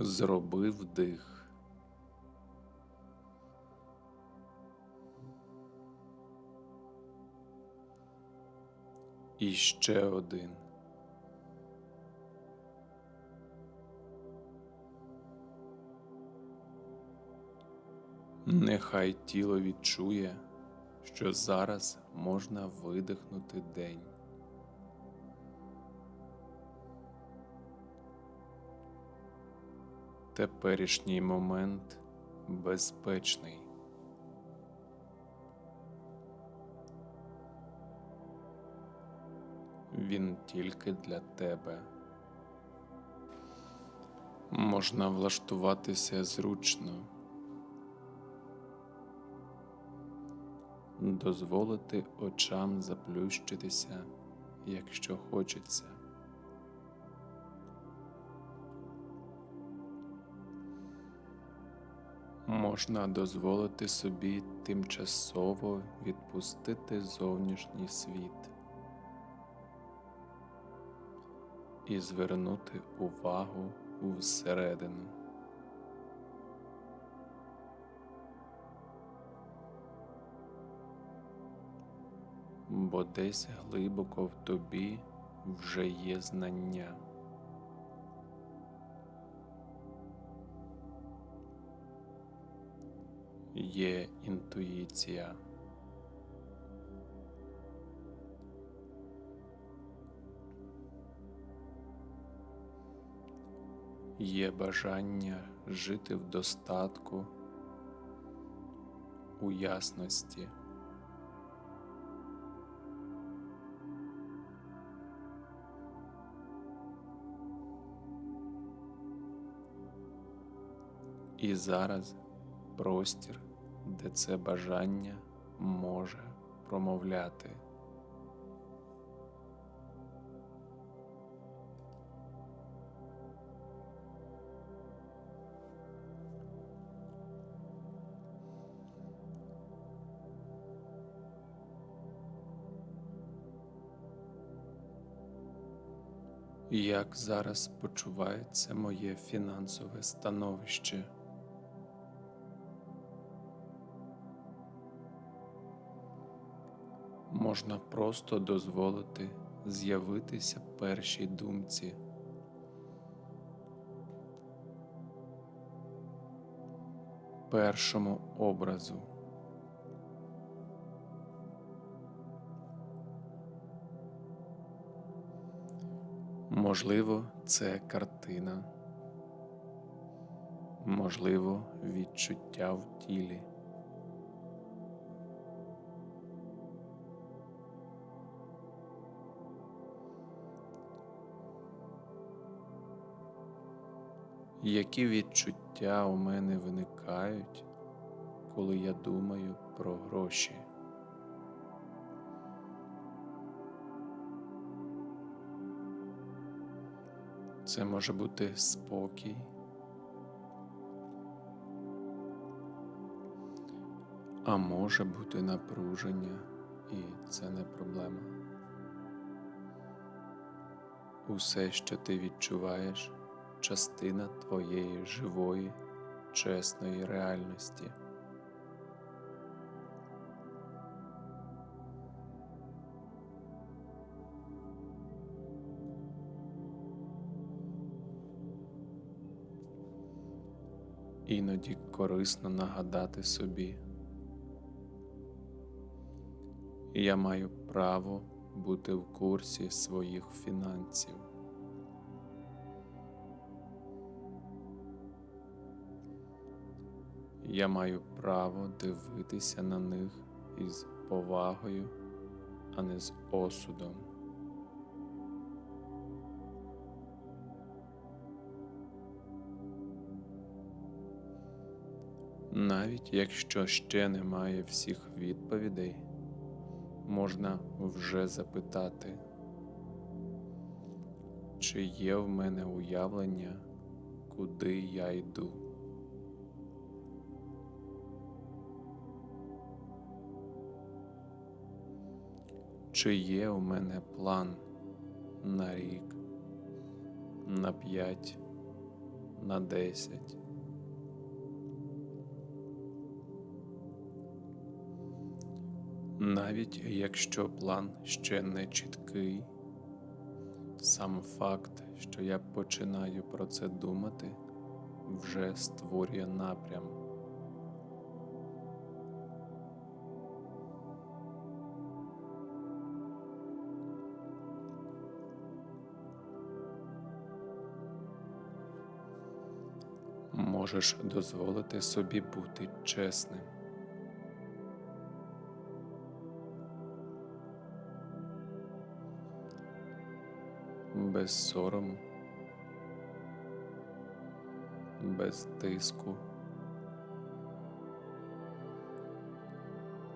Зроби вдих. І ще один. Нехай тіло відчує, що зараз можна видихнути день. Теперішній момент безпечний. Він тільки для тебе. Можна влаштуватися зручно, дозволити очам заплющитися, якщо хочеться. Можна дозволити собі тимчасово відпустити зовнішній світ і звернути увагу всередину. Бо десь глибоко в тобі вже є знання. Є інтуїція. Є бажання жити в достатку, у ясності. І зараз простір, де це бажання може промовляти. Як зараз почувається моє фінансове становище? Можна просто дозволити з'явитися першій думці. Першому образу. Можливо, це картина, можливо, відчуття в тілі. Які відчуття у мене виникають, коли я думаю про гроші? Це може бути спокій, а може бути напруження, і це не проблема. Усе, що ти відчуваєш, частина твоєї живої, чесної реальності. Іноді корисно нагадати собі, я маю право бути в курсі своїх фінансів. Я маю право дивитися на них із повагою, а не з осудом. Навіть якщо ще немає всіх відповідей, можна вже запитати, чи є в мене уявлення, куди я йду. Чи є у мене план на рік, на п'ять, на десять. Навіть якщо план ще не чіткий, сам факт, що я починаю про це думати, вже створює напрям. Можеш дозволити собі бути чесним. Без сорому, без тиску,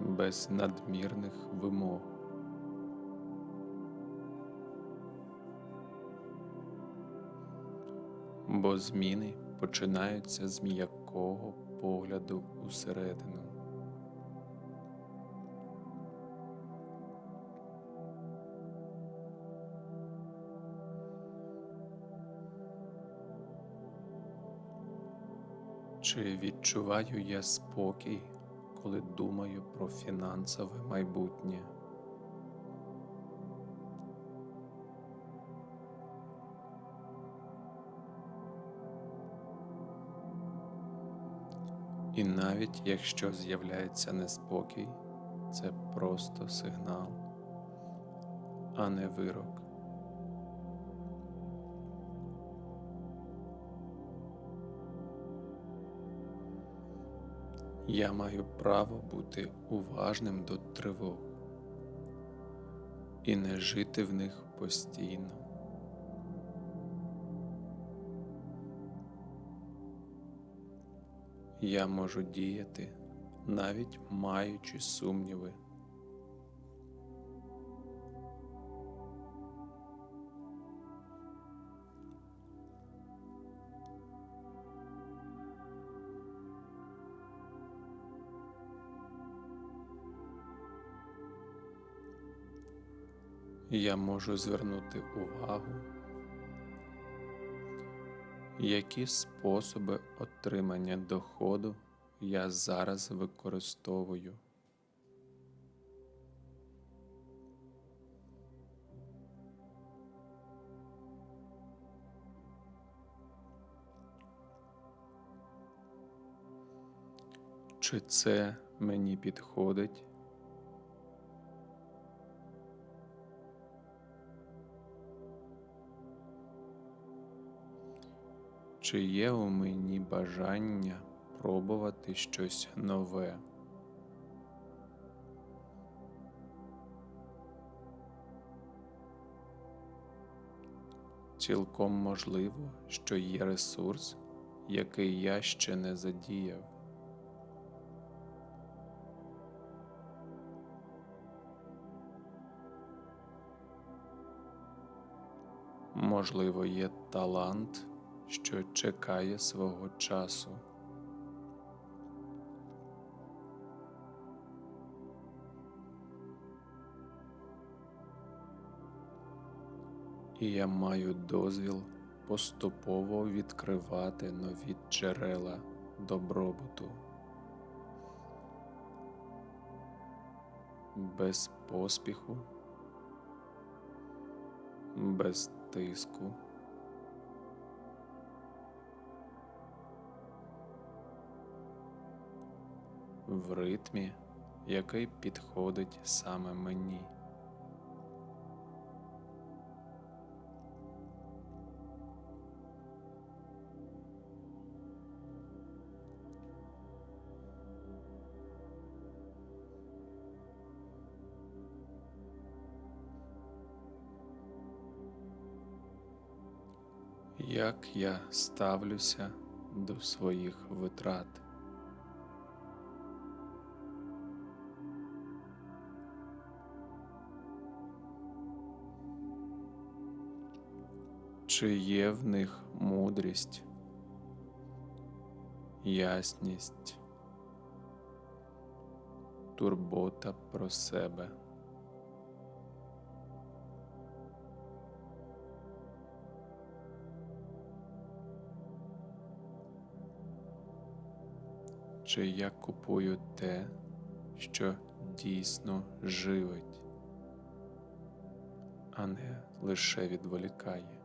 без надмірних вимог. Бо зміни починаються з м'якого погляду усередину. Чи відчуваю я спокій, коли думаю про фінансове майбутнє? І навіть якщо з'являється неспокій, це просто сигнал, а не вирок. Я маю право бути уважним до тривог і не жити в них постійно. Я можу діяти, навіть маючи сумніви. Я можу звернути увагу, які способи отримання доходу я зараз використовую. Чи це мені підходить? Чи є у мені бажання пробувати щось нове? Цілком можливо, що є ресурс, який я ще не задіяв. Можливо, є талант, що чекає свого часу. І я маю дозвіл поступово відкривати нові джерела добробуту. Без поспіху, без тиску. В ритмі, який підходить саме мені. Як я ставлюся до своїх витрат? Чи є в них мудрість, ясність, турбота про себе? чи я купую те, що дійсно живить, а не лише відволікає.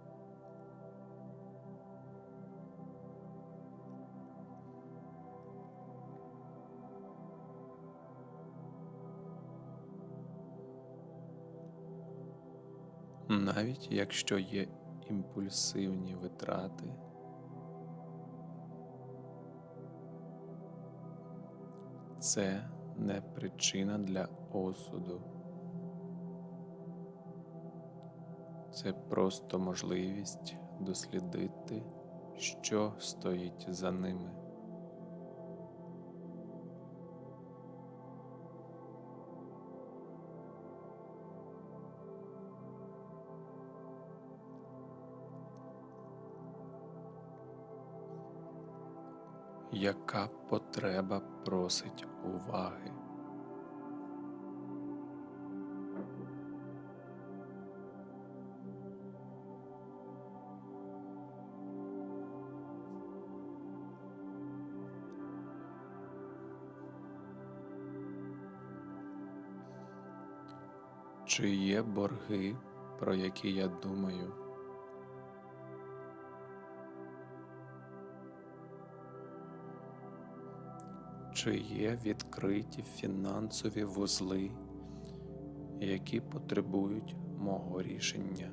Навіть якщо є імпульсивні витрати, це не причина для осуду. Це просто можливість дослідити, що стоїть за ними. Яка потреба просить уваги? Чи є борги, про які я думаю? Чи є відкриті фінансові вузли, які потребують мого рішення?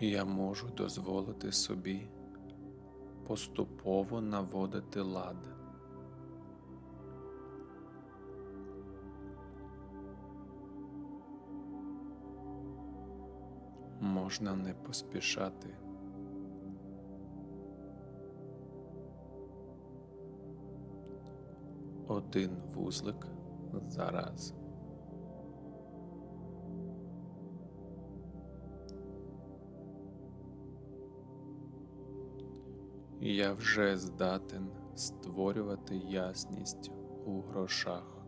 Я можу дозволити собі поступово наводити лад. Можна не поспішати. Один вузлик за раз. Я вже здатен створювати ясність у грошах.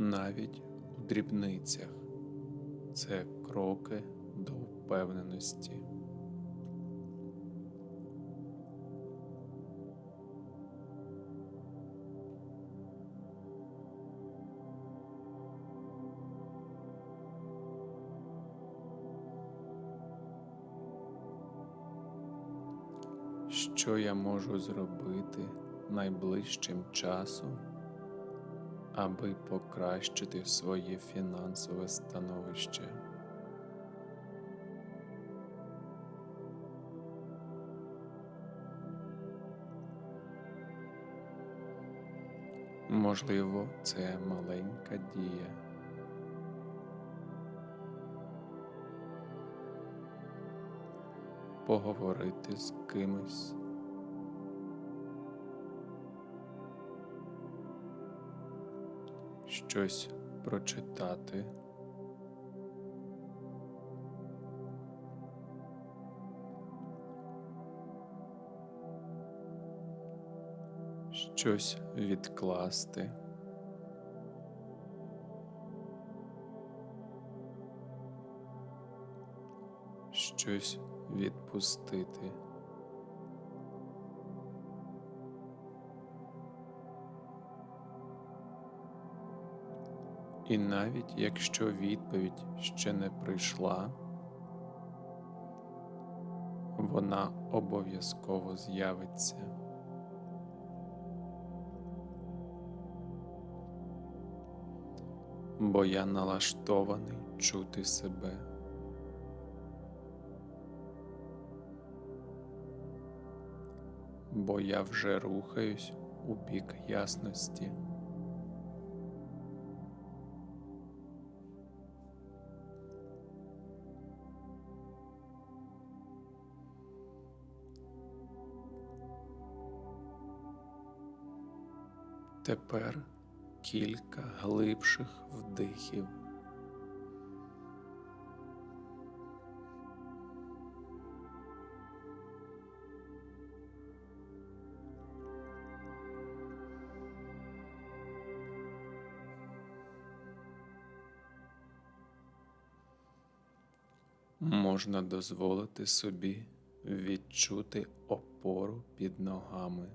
Навіть у дрібницях це кроки до впевненості. Що я можу зробити найближчим часом, аби покращити своє фінансове становище? Можливо, це маленька дія. Поговорити з кимось. Щось прочитати. Щось відкласти. Щось відпустити. І навіть якщо відповідь ще не прийшла, вона обов'язково з'явиться. Бо я налаштований чути себе. Бо я вже рухаюсь у бік ясності. Тепер кілька глибших вдихів. Можна дозволити собі відчути опору під ногами.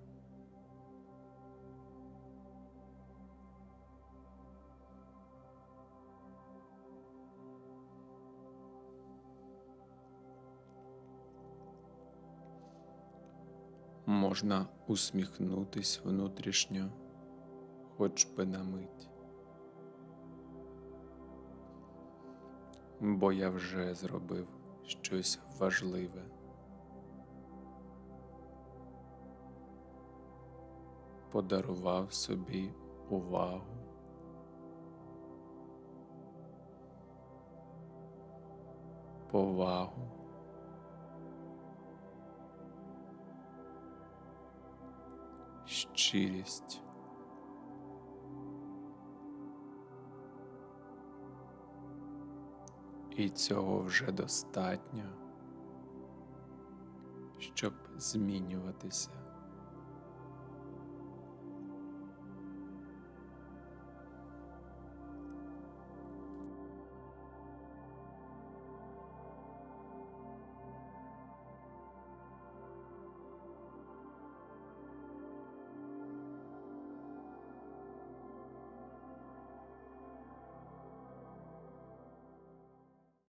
Можна усміхнутись внутрішньо, хоч би на мить. Бо я вже зробив щось важливе. Подарував собі увагу. Повагу. Щирість. І цього вже достатньо, щоб змінюватися.